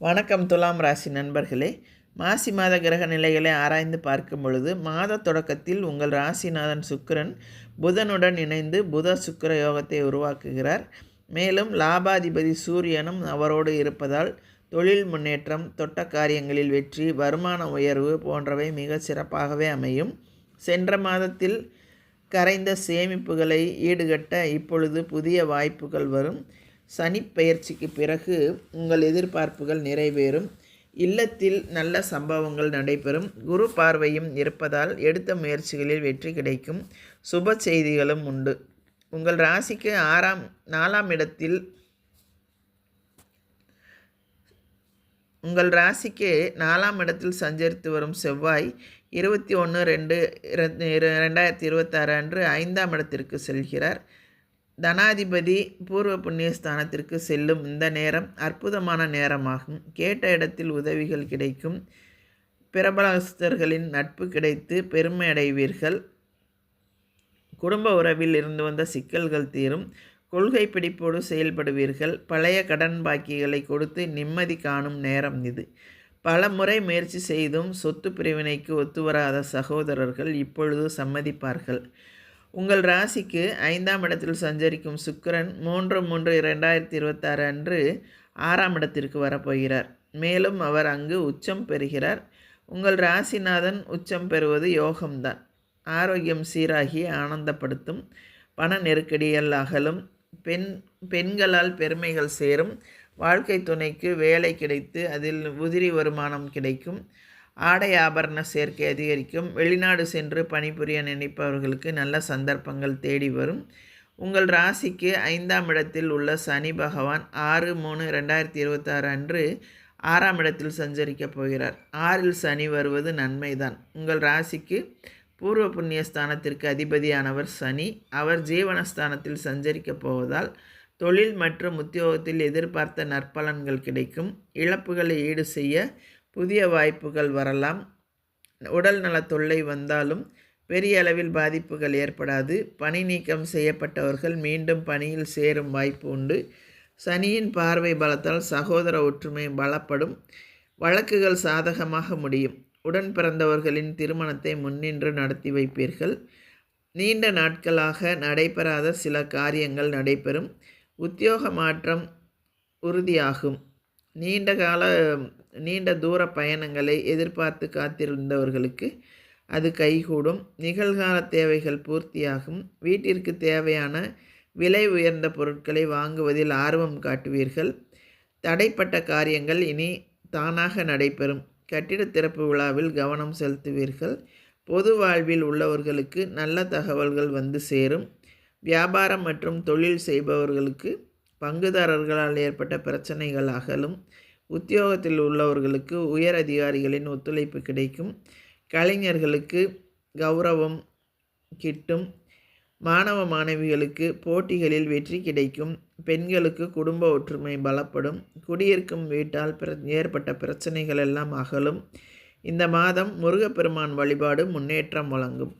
வணக்கம் துலாம் ராசி நண்பர்களே. மாசி மாத கிரக நிலைகளை ஆராய்ந்து பார்க்கும் பொழுது மாத தொடக்கத்தில் உங்கள் ராசிநாதன் சுக்கிரன் புதனுடன் இணைந்து புத சுக்கிர யோகத்தை உருவாக்குகிறார். மேலும் லாபாதிபதி சூரியனும் அவரோடு இருப்பதால் தொழில் முன்னேற்றம் தொட்ட காரியங்களில் வெற்றி வருமான உயர்வு போன்றவை மிக சிறப்பாகவே அமையும். சென்ற மாதத்தில் கரைந்த சேமிப்புகளை ஈடுகட்ட இப்பொழுது புதிய வாய்ப்புகள் வரும். சனிப்பெயர்ச்சிக்கு பிறகு உங்கள் எதிர்பார்ப்புகள் நிறைவேறும். இல்லத்தில் நல்ல சம்பவங்கள் நடைபெறும். குரு பார்வையும் இருப்பதால் எடுத்த முயற்சிகளில் வெற்றி கிடைக்கும். சுப செய்திகளும் உண்டு. உங்கள் ராசிக்கு ஆறாம் நாலாம் இடத்தில் உங்கள் ராசிக்கு நாலாம் இடத்தில் சஞ்சரித்து வரும் செவ்வாய் இருபத்தி ஒன்று ரெண்டு ரெண்டாயிரத்தி இருபத்தாறு அன்று ஐந்தாம் இடத்திற்கு செல்கிறார். தனாதிபதி பூர்வ புண்ணியஸ்தானத்திற்கு செல்லும் இந்த நேரம் அற்புதமான நேரமாகும். கேட்ட இடத்தில் உதவிகள் கிடைக்கும். பிரபலஸ்தர்களின் நட்பு கிடைத்து பெருமை அடைவீர்கள் குடும்ப உறவில் இருந்து வந்த சிக்கல்கள் தீரும். கொள்கை பிடிப்போடு செயல்படுவீர்கள். பழைய கடன் பாக்கிகளை கொடுத்து நிம்மதி காணும் நேரம் இது. பல முறை முயற்சி செய்தும் சொத்து பிரிவினைக்கு ஒத்துவராத சகோதரர்கள் இப்பொழுது சம்மதிப்பார்கள். உங்கள் ராசிக்கு ஐந்தாம் இடத்தில் சஞ்சரிக்கும் சுக்கிரன் மூன்று மூன்று இரண்டாயிரத்தி இருபத்தாறு அன்று ஆறாம் இடத்திற்கு வரப்போகிறார். மேலும் அவர் அங்கு உச்சம் பெறுகிறார். உங்கள் ராசிநாதன் உச்சம் பெறுவது யோகம்தான். ஆரோக்கியம் சீராகி ஆனந்தப்படுத்தும் பண நெருக்கடிகள் அகலும் பெண் பெண்களால் பெருமைகள் சேரும் வாழ்க்கை துணைக்கு வேலை கிடைத்து அதில் உதிரி வருமானம் கிடைக்கும் ஆடை ஆபரண சேர்க்கை அதிகரிக்கும். வெளிநாடு சென்று பணிபுரிய நினைப்பவர்களுக்கு நல்ல சந்தர்ப்பங்கள் தேடி வரும். உங்கள் ராசிக்கு ஐந்தாம் இடத்தில் உள்ள சனி பகவான் ஆறு மூணு ரெண்டாயிரத்தி இருபத்தாறு அன்று ஆறாம் இடத்தில் சஞ்சரிக்கப் போகிறார். ஆறில் சனி வருவது நன்மைதான். உங்கள் ராசிக்கு பூர்வ புண்ணிய ஸ்தானத்திற்கு அதிபதியானவர் சனி. அவர் ஜீவனஸ்தானத்தில் சஞ்சரிக்கப் போவதால் தொழில் மற்றும் உத்தியோகத்தில் எதிர்பார்த்த நற்பலன்கள் கிடைக்கும். இழப்புகளை ஈடு செய்ய புதிய வாய்ப்புகள் வரலாம். உடல் நல தொல்லை வந்தாலும் பெரிய அளவில் பாதிப்புகள் ஏற்படாது. பணி நீக்கம் செய்யப்பட்டவர்கள் மீண்டும் பணியில் சேரும் வாய்ப்பு உண்டு. சனியின் பார்வை பலத்தால் சகோதர ஒற்றுமை பலப்படும். வழக்குகள் சாதகமாக முடியும். உடன் பிறந்தவர்களின் திருமணத்தை முன்னின்று நடத்தி வைப்பீர்கள். நீண்ட நாட்களாக நடைபெறாத சில காரியங்கள் நடைபெறும். உத்தியோக மாற்றம் உறுதியாகும். நீண்ட கால நீண்ட தூர பயணங்களை எதிர்பார்த்து காத்திருந்தவர்களுக்கு அது கைகூடும். நிகழ்கால தேவைகள் பூர்த்தியாகும். வீட்டிற்கு தேவையான விலை உயர்ந்த பொருட்களை வாங்குவதில் ஆர்வம் காட்டுவீர்கள். தடைப்பட்ட காரியங்கள் இனி தானாக நடைபெறும். கட்டிட திறப்பு விழாவில் கவனம் செலுத்துவீர்கள். பொது வாழ்வில் உள்ளவர்களுக்கு நல்ல தகவல்கள் வந்து சேரும். வியாபாரம் மற்றும் தொழில் செய்பவர்களுக்கு பங்குதாரர்களால் ஏற்பட்ட பிரச்சனைகள் அகலும். உத்தியோகத்தில் உள்ளவர்களுக்கு உயர் அதிகாரிகளின் ஒத்துழைப்பு கிடைக்கும். கலைஞர்களுக்கு கௌரவம் கிட்டும். மாணவ மாணவிகளுக்கு போட்டிகளில் வெற்றி கிடைக்கும். பெண்களுக்கு குடும்ப ஒற்றுமை பலப்படும். குடியிருக்கும் வீட்டால் ஏற்பட்ட பிரச்சனைகள் எல்லாம் அகலும். இந்த மாதம் முருகப்பெருமான் வழிபாடு முன்னேற்றம் வழங்கும்.